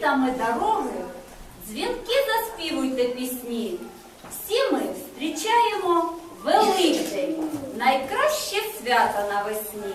Квітами дороги, дзвінки заспівуйте пісні. Всі ми зустрічаємо Великдень, найкраще свято навесні.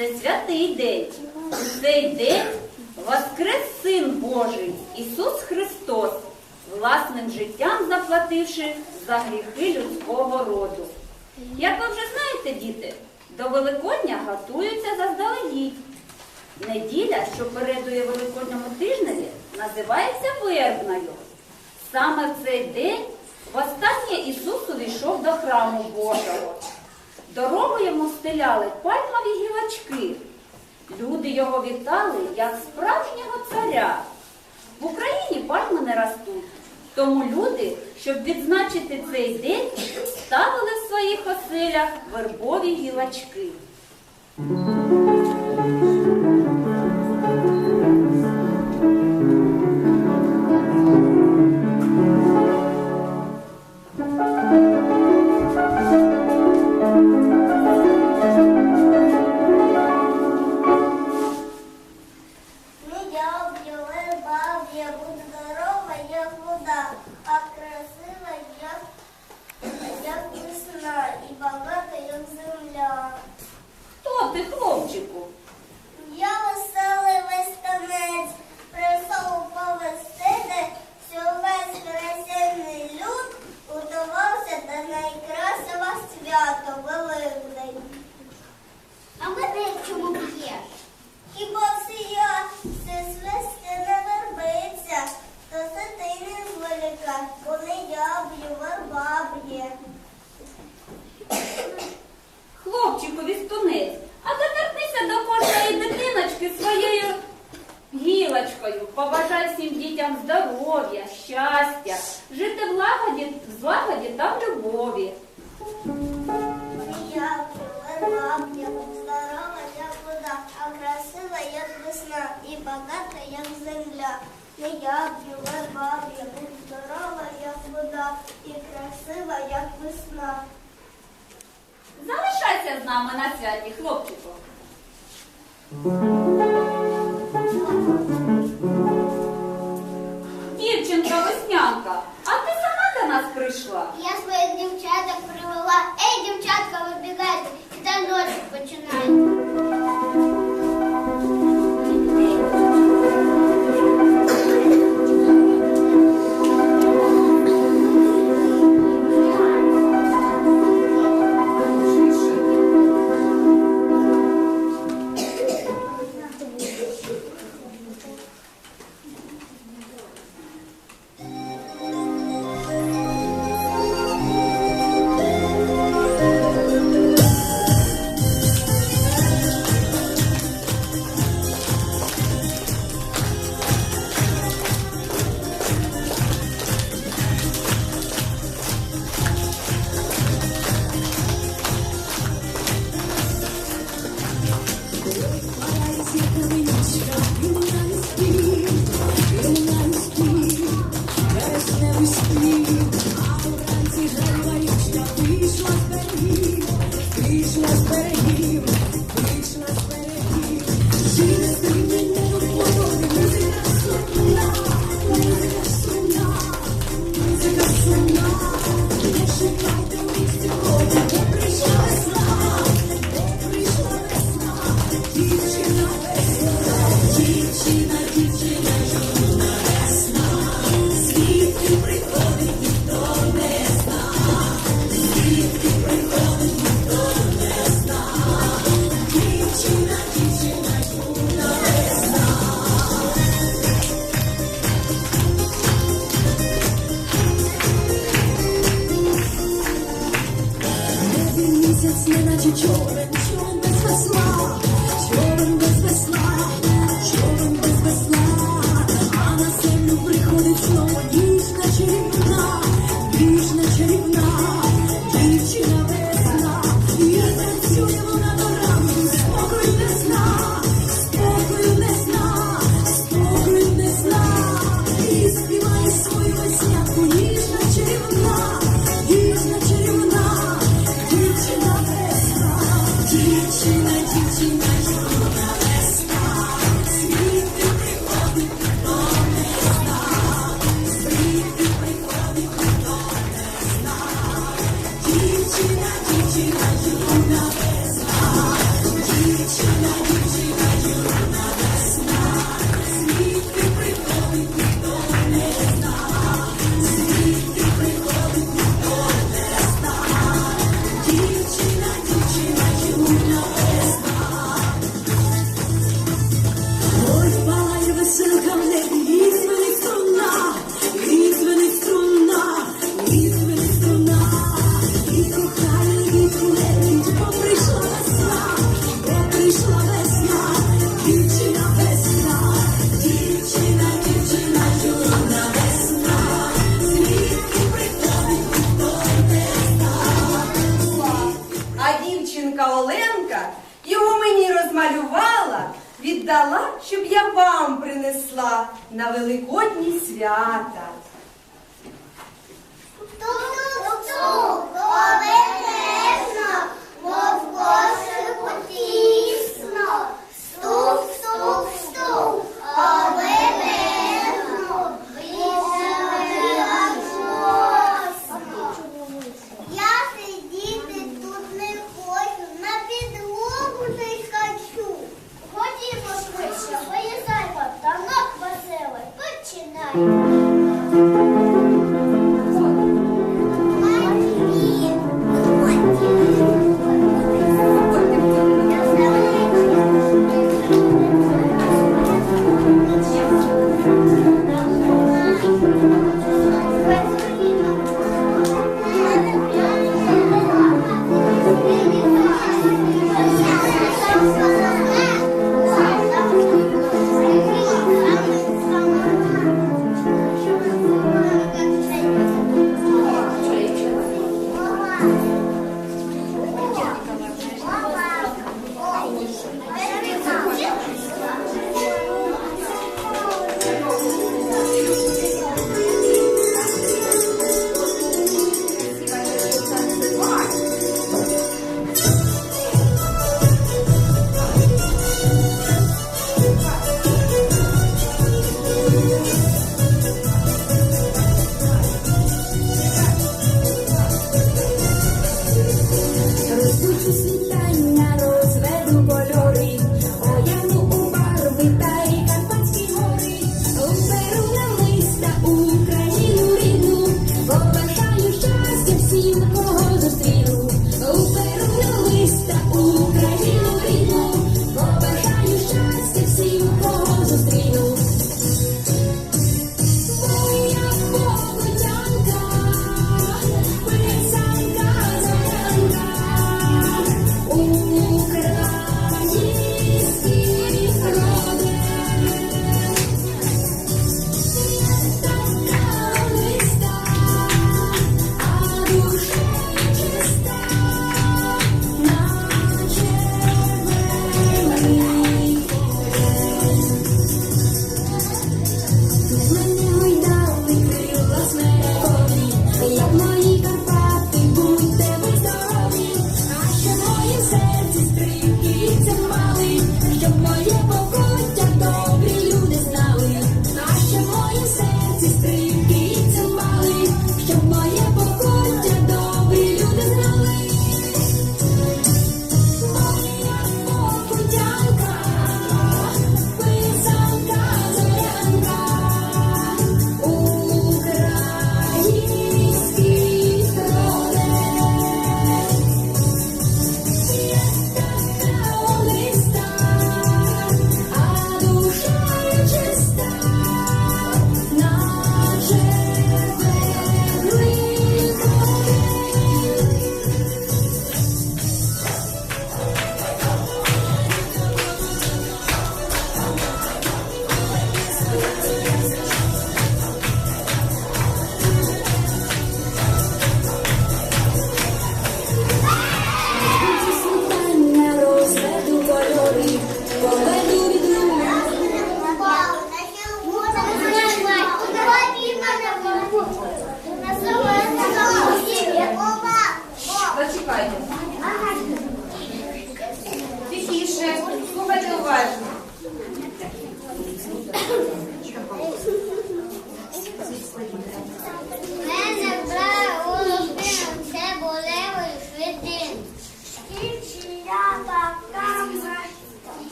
Це святий день. У цей день воскрес Син Божий Ісус Христос, власним життям заплативши за гріхи людського роду. Як ви вже знаєте, діти, до Великодня готуються заздалегідь. Неділя, що передує Великодньому тижневі, називається вербною. Саме в цей день востаннє Ісус увійшов до храму Божого. Дорогу йому стеляли пальмові гілочки. Люди його вітали як справжнього царя. В Україні пальми не ростуть. Тому люди, щоб відзначити цей день, ставили в своїх оселях вербові гілочки. Побажай всім дітям здоров'я, щастя, жити в лагоді, в злагоді та в любові. Я плыла, я здорова, я худа, а красива, як весна, і багата, як земля. Не я плювала, я здорова, як вода, і красива, як весна. Залишайся з нами на святі, хлопчику. Добродня веснянка, а ти сама до нас прийшла? Я своїх дівчаток привела. Ей, дівчатка, вибігайте, і до ночі починайте.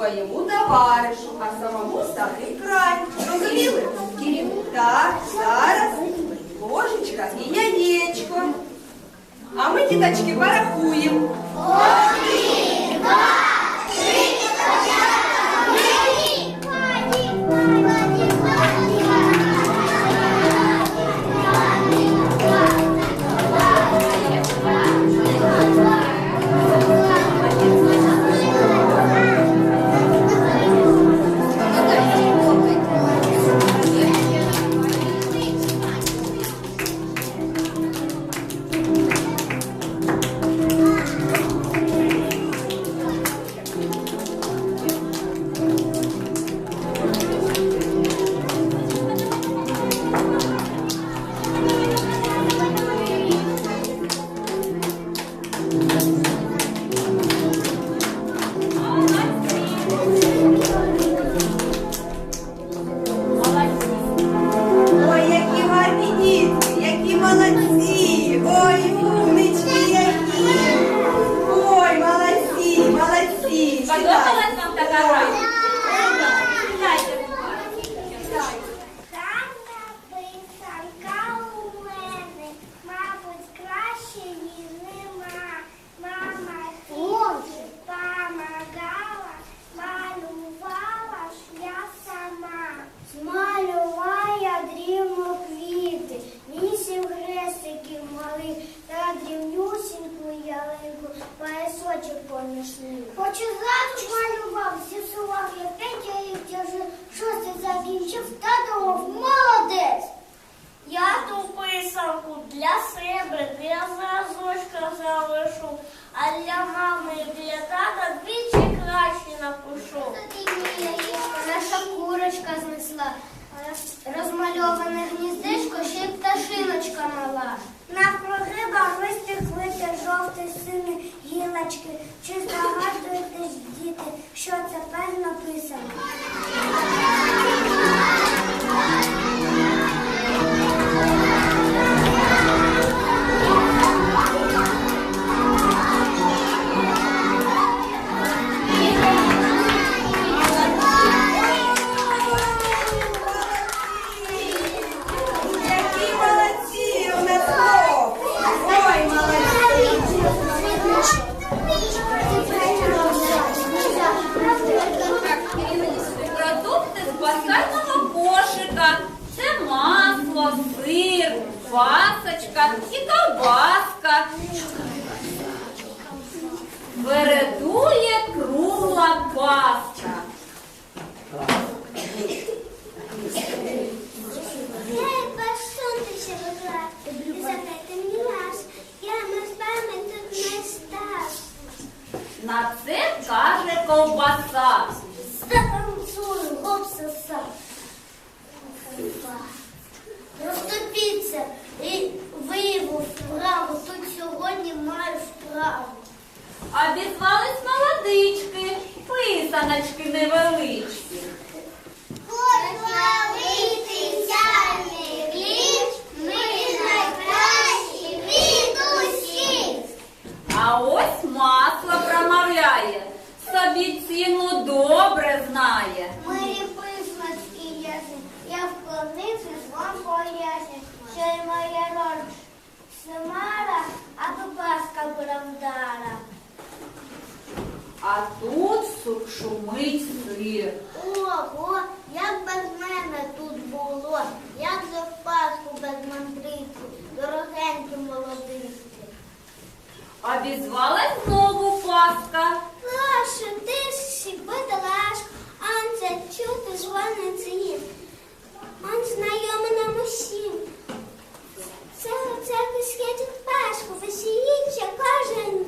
своєму товаришу, а самому старий край. Розуміли? Керівта, зараз, ложечка и яєчко. А ми, діточки, порахуємо. Один, два, хочу поміж ним. Хочу зразу малював, зіпсував я п'ять, я їх держу, шостий закінчив, та думав, молодець. Я ту писанку для себе, для зразочка залишу, а для мами і для тата двічі краще напишу. Наша курочка знесла розмальоване гніздечко, ще й пташиночка мала. На прогибах барвистих листя жовтих сині гілочки. Чи здогадуєтесь, діти, що це певно писано? Обізвала знову паска. Прошу, тиші, будь ласка, анце чути жваний дзвін. Он знайомий нам усім. Це у оце кисхетить пашку, весіється кожен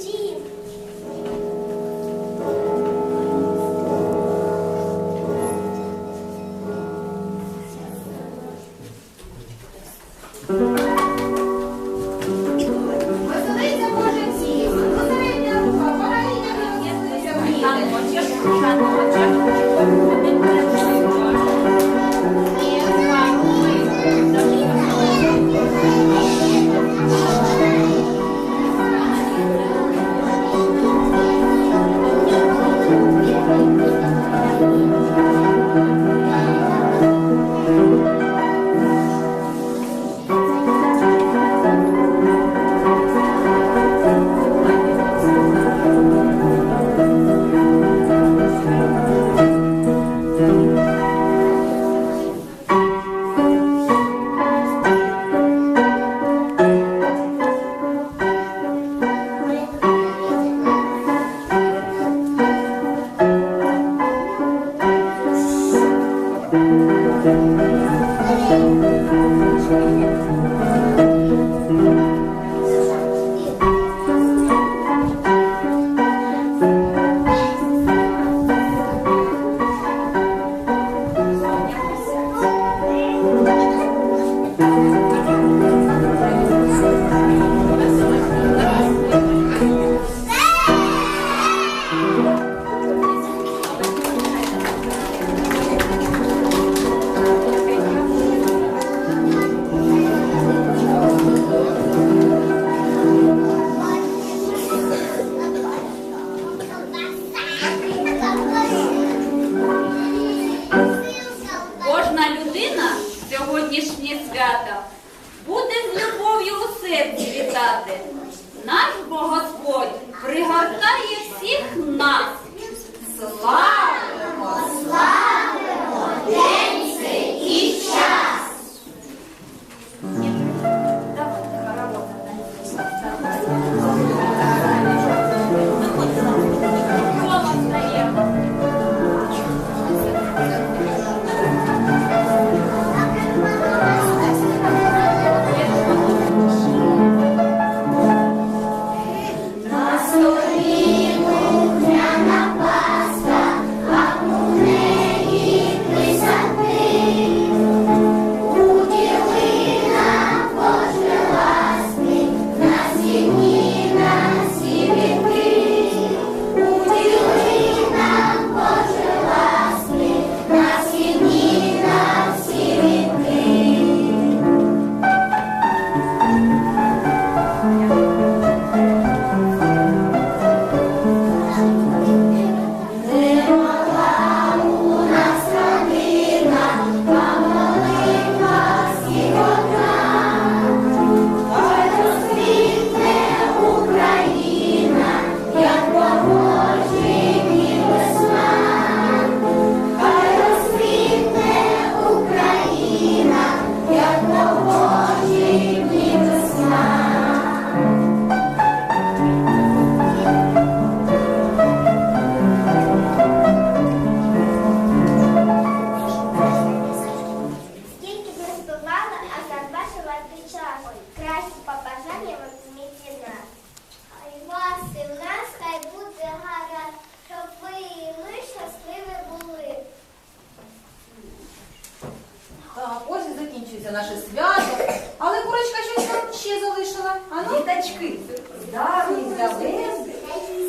далеко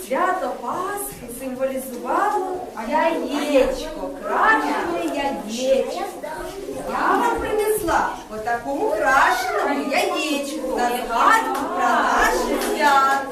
свято Пасхи символізувало яєчко, крашене яєчко. Я вам принесла по такому яєчку на згадку про наше свято.